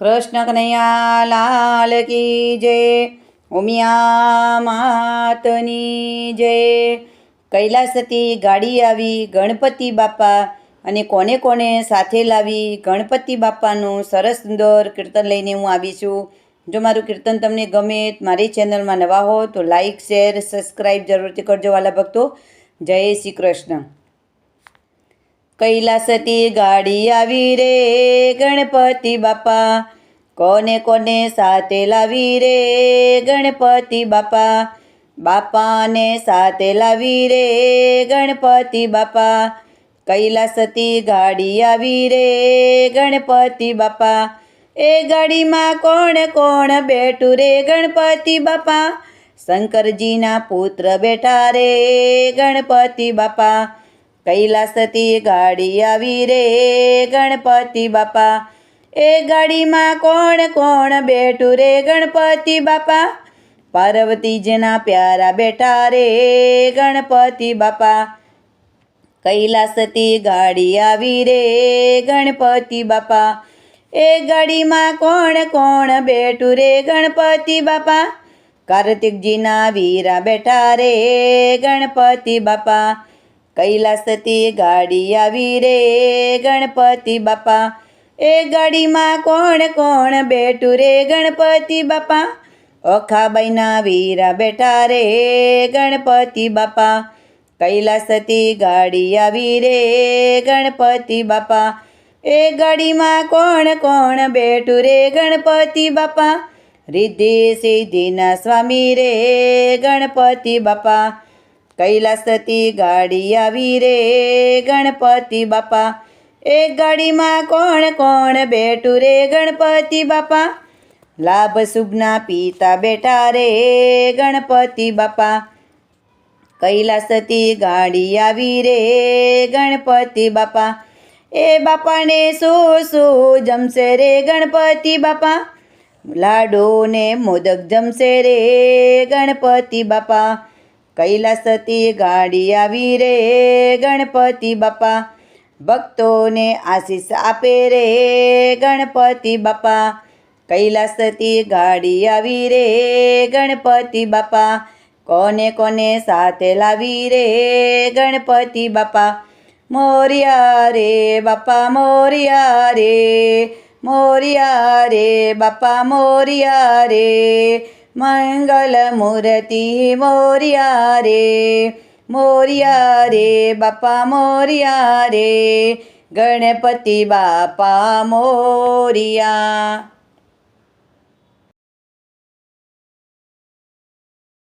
કૃષ્ણ કનૈયા લાલ કી જય. ઉમિયા માતની જય. કૈલાસથી ગાડી આવી ગણપતિ બાપા અને કોને કોને સાથે લાવી ગણપતિ બાપાનું સરસ સુંદર કીર્તન લઈને હું આવી છું. જો મારું કીર્તન તમને ગમે મારી ચેનલમાં નવા હો તો લાઈક, શેર, સબસ્ક્રાઈબ જરૂરથી કરજો વાલા ભક્તો. જય શ્રી કૃષ્ણ. કૈલાસથી ગાડી આવી રે, ગણપતિ બાપા. કોને કોને સાથે લાવી રે, ગણપતિ બાપા. બાપાને સાથે લાવી રે, ગણપતિ બાપા. કૈલાસથી ગાડી આવી રે, ગણપતિ બાપા. એ ગાડીમાં કોણ કોણ બેઠું રે, ગણપતિ બાપા? શંકરજીના પુત્ર બેઠા રે, ગણપતિ બાપા. કૈલાસથી ગાડી આવી રે ગણપતિ બાપા. એ ગાડીમાં કોણ કોણ બેઠું રે ગણપતિ બાપા? પાર્વતીજીના પ્યારા બેઠા રે ગણપતિ બાપા. કૈલાસથી ગાડી આવી રે ગણપતિ બાપા. એ ગાડીમાં કોણ કોણ બેઠું રે ગણપતિ બાપા? કાર્તિકજીના વીરા બેઠા રે ગણપતિ બાપા. કૈલાસથી ગાડી આવી રે ગણપતિ બાપા. એ ગાડીમાં કોણ કોણ બેઠું રે ગણપતિ બાપા? ઓખાબાઈના વીરા બેઠા રે ગણપતિ બાપા. કૈલાસથી ગાડી આવી રે ગણપતિ બાપા. એ ગાડીમાં કોણ કોણ બેઠું રે ગણપતિ બાપા? રિદ્ધિ સિદ્ધિના સ્વામી રે ગણપતિ બાપા. કૈલાસથી ગાડી આવી રે ગણપતિ બાપા. એ ગાડીમાં કોણ કોણ બેઠું રે ગણપતિ બાપા? લાભ શુભના પિતા બેઠા રે ગણપતિ બાપા. કૈલાસથી ગાડી આવી રે ગણપતિ બાપા. એ બાપાને શું શું જમશે રે ગણપતિ બાપા? લાડો ને મોદક જમશે રે ગણપતિ બાપા. કૈલાસથી ગાડી આવી રે ગણપતિ બાપા ભક્તોને આશીષ આપે રે ગણપતિ બાપા કૈલાસથી ગાડી આવી રે ગણપતિ બાપા કોને કોને સાથે લાવી રે ગણપતિ બાપા મોરિયા રે બાપા મોરિયા રે મોરિયા રે બાપા મોરિયા રે મંગલ મૂર્તિ મોરિયા રે મોરિયા રે બાપા મોરિયા રે ગણપતિ બાપા મોરિયા